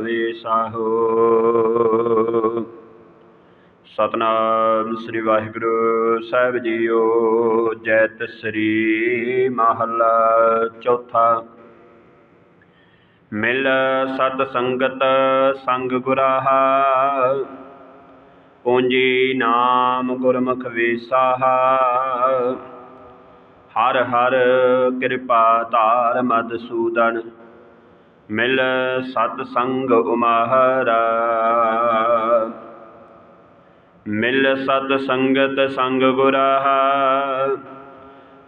ਵੇਸਾਹੋ ਸਤਨਾਮ ਸ੍ਰੀ ਵਾਹਿਗੁਰੂ ਸਾਹਿਬ ਜੀਓ, ਜੈਤ ਸ੍ਰੀ ਮਹੱਲਾ ਚੌਥਾ। ਮਿਲ ਸਤ ਸੰਗਤ ਸੰਗ ਗੁਰਾਹਾ। ਪੂੰਜੀ ਨਾਮ ਗੁਰਮੁਖ ਵੇਸਾਹਾ। ਹਰ ਹਰ ਕਿਰਪਾ ਧਾਰ ਮਦਸੂਦਨ ਮਿਲ ਸਤ ਸੰਗ ਉਮਾਹਰਾ। ਮਿਲ ਸਤ ਸੰਗਤ ਸੰਗ ਗੁਰਾਹਾ।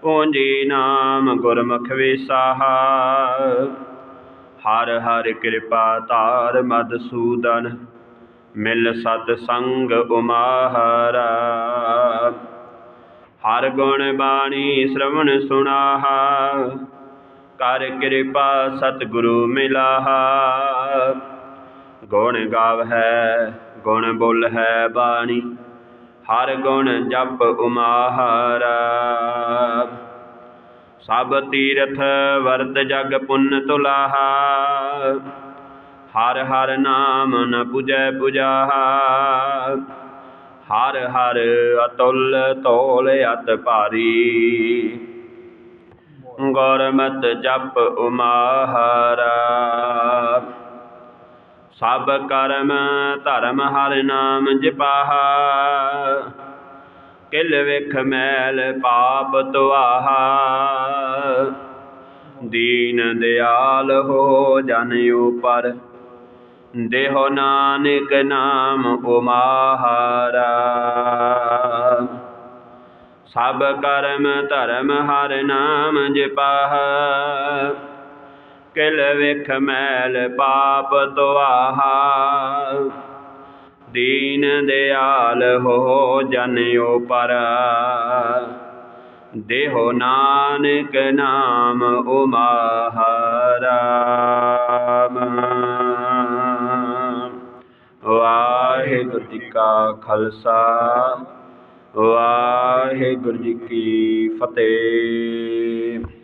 ਪੂੰਜੀ ਨਾਮ ਗੁਰਮੁਖ ਵੇਸਾਹਾ। ਹਰ ਹਰ ਕਿਰਪਾ ਤਾਰ ਮਦਸੂਦਨ ਮਿਲ ਸਤ ਸੰਗ ਉਮਾਹਰਾ। ਹਰ ਗੁਣ ਬਾਣੀ ਸ਼ਰਵਣ ਸੁਣਾਹਾ। ਕਰ ਕਿਰਪਾ, ਸਤਿਗੁਰੂ ਮਿਲਾਹਾ। ਗੁਣ ਗਾਵ ਹੈ, ਗੁਣ ਬੋਲ ਹੈ ਬਾਣੀ। ਹਰ ਗੁਣ ਜਪ ਉਮਾਹਰਾ। ਸਭ ਤੀਰਥ ਵਰਤ ਜਗ ਪੁੰਨ ਤੁਲਾਹਾ। ਹਰ ਹਰ ਨਾਮ ਨ ਪੁਜੈ ਪੁਜਾਹਾ। ਹਰ ਹਰ ਅਤੁਲ ਤੋਲ ਅਤ ਭਾਰੀ। ਗੁਰਮਤਿ ਜਪ ਉਮਾਹਰਾ। ਸਭ ਕਰਮ ਧਰਮ ਹਰਿ ਨਾਮ ਜਪਾਹਾ। ਕਿਲ ਵਿਖ ਮੈਲ ਪਾਪ ਤੁਆਹਾ ਦੀਨ ਦਿਆਲ ਹੋ ਜਨ ਉਪਰ। ਦੇਹੋ ਨਾਨਕ ਨਾਮ ਉਮਾਹਾਰਾ। ਸਭ ਕਰਮ ਧਰਮ ਹਰ ਨਾਮ ਜਪਾਹ। ਕਿਲ ਵਿਖ ਮੈਲ ਪਾਪ ਤੁਆਹਾ ਦੀਨ ਦਿਆਲ ਹੋ ਜਨ ਉਪਰ ਦੇਹੋ ਨਾਨਕ ਨਾਮ ਉਮਾਹਾਰਾ ਵਾਹਿਗੁਰੂ ਜੀ ਕਾ ਖਾਲਸਾ। ਵਾਹਿਗੁਰੂ ਜੀ ਕੀ ਫਤਿਹ।